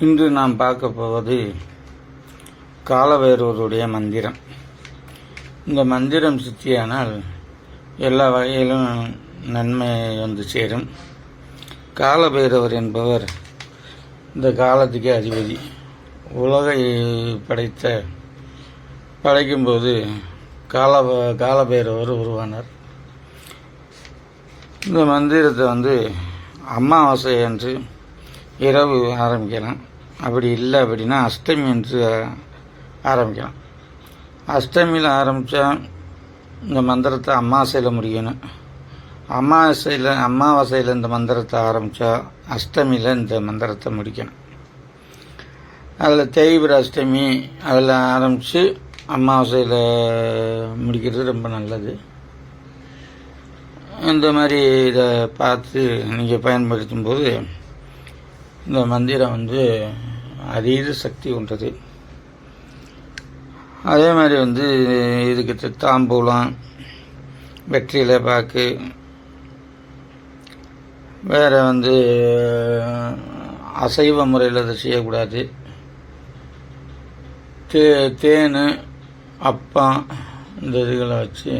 இன்று நாம் பார்க்க போவது காலபைரவருடைய மந்திரம். இந்த மந்திரம் சித்தியானால் எல்லா வகையிலும் நன்மை வந்து சேரும். காலபைரவர் என்பவர் இந்த காலத்துக்கே அதிபதி. உலகை படைத்த படைக்கும்போது கால காலபைரவர் உருவானார். இந்த மந்திரத்தை வந்து அமாவாசை என்று இரவு ஆரம்பிக்கலாம். அப்படி இல்லை அப்படின்னா அஷ்டமி என்று ஆரம்பிக்கலாம். அஷ்டமியில் ஆரம்பித்தா இந்த மந்திரத்தை அமாவாசையில் முடியணும் அமாவாசையில் அமாவாசையில் இந்த மந்திரத்தை ஆரம்பித்தா அஷ்டமியில் இந்த மந்திரத்தை முடிக்கணும். அதில் தேய்பிர அஷ்டமி அதில் ஆரம்பித்து அமாவாசையில் முடிக்கிறது ரொம்ப நல்லது. இந்த மாதிரி இதை பார்த்து நீங்கள் பயன்படுத்தும் போது இந்த மந்திரம் வந்து அதீத சக்தி கொண்டது. அதே மாதிரி வந்து இதுக்கு தாம்பூலம் வெற்றிலை பாக்கு வேறு வந்து அசைவ முறையில் அதை செய்யக்கூடாது. தே தேன் அப்பம் இந்த இதுகளை வச்சு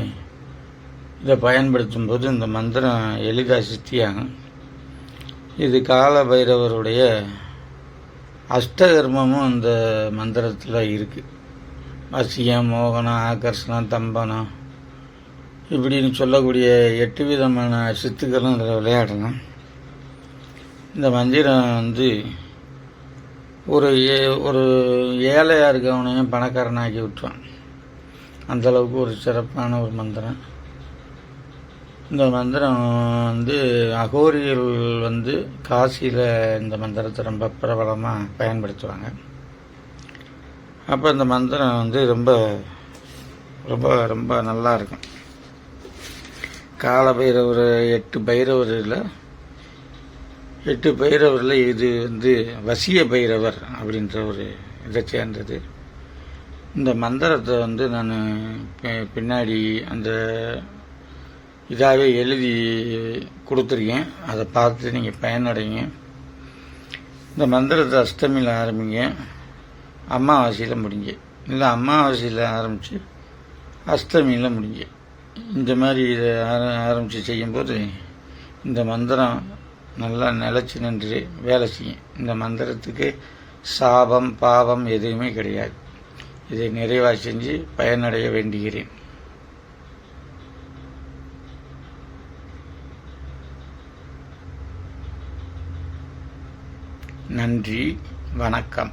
இதை பயன்படுத்தும் போது இந்த மந்திரம் எளிதாக சித்தியாகும். இது கால பைரவருடைய அஷ்டகர்மமும் இந்த மந்திரத்தில் இருக்குது வசியம் மோகனம் ஆகர்ஷணம் தம்பனம். இப்படின்னு சொல்லக்கூடிய எட்டு விதமான சித்துக்களும் இதில் விளையாடலாம் இந்த மந்திரம் வந்து ஒரு ஏ ஒரு ஏழையாக இருக்கவனையும் பணக்காரனாக்கி விட்டுருவான் அந்தளவுக்கு ஒரு சிறப்பான ஒரு மந்திரம். இந்த மந்திரம் வந்து அகோரியல் வந்து காசியில் இந்த மந்திரத்தை ரொம்ப பிரபலமாக பயன்படுத்துவாங்க. அப்போ இந்த மந்திரம் வந்து ரொம்ப ரொம்ப ரொம்ப நல்லா இருக்கும். கால பைரவர் எட்டு பைரவரில் எட்டு பைரவரில் இது வந்து வசிய பைரவர் அப்படின்ற ஒரு இதை சேர்ந்தது. இந்த மந்திரத்தை வந்து நான் பின்னாடி அந்த இதாகவே எழுதி கொடுத்துருக்கேன். அதை பார்த்து நீங்கள் பயனடைங்க. இந்த மந்திரத்தை அஷ்டமியில் ஆரம்பிங்க. அமாவாசையில் முடிங்க. இல்லை அமாவாசையில் ஆரம்பித்து அஷ்டமியில் முடிங்க. இந்த மாதிரி இதை ஆரம்பித்து செய்யும்போது இந்த மந்திரம் நல்லா நிலச்சி நின்று வேலை செய்யும் இந்த மந்திரத்துக்கு சாபம் பாவம் எதுவுமே கிடையாது. இதை நிறைவாக செஞ்சு பயனடைய வேண்டுகிறேன். நன்றி வணக்கம்.